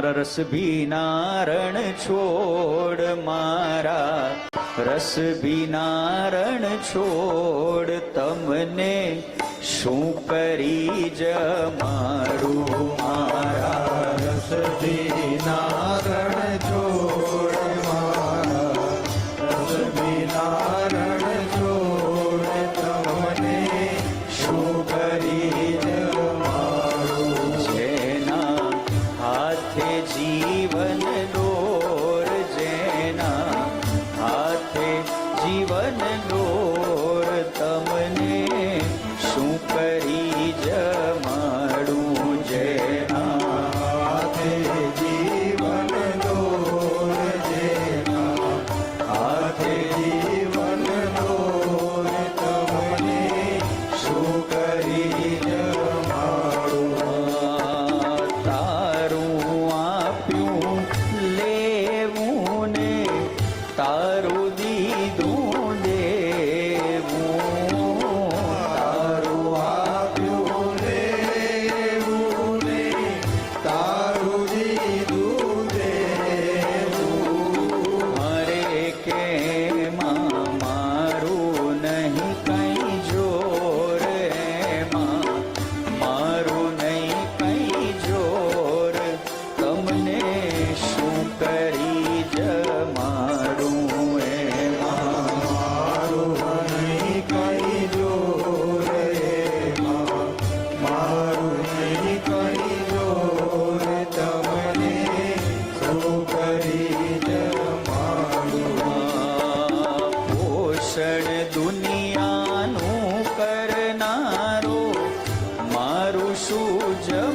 રસ ભીનારણ છોડ, મારા રસ ભીનારણ છોડ, તમને શું કરી જ મારું? મારા રસ ભી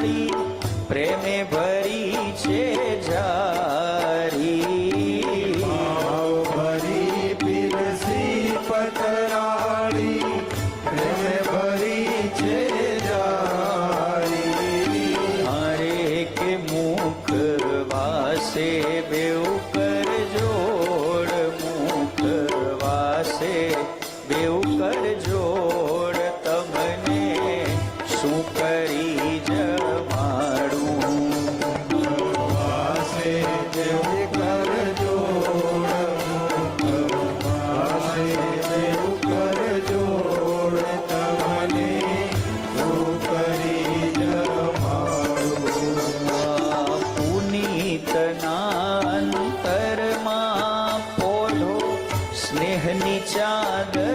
તારી પ્રેમે ભરી છે જા. અંતરમાં પોઢો સ્નેહની ચાદર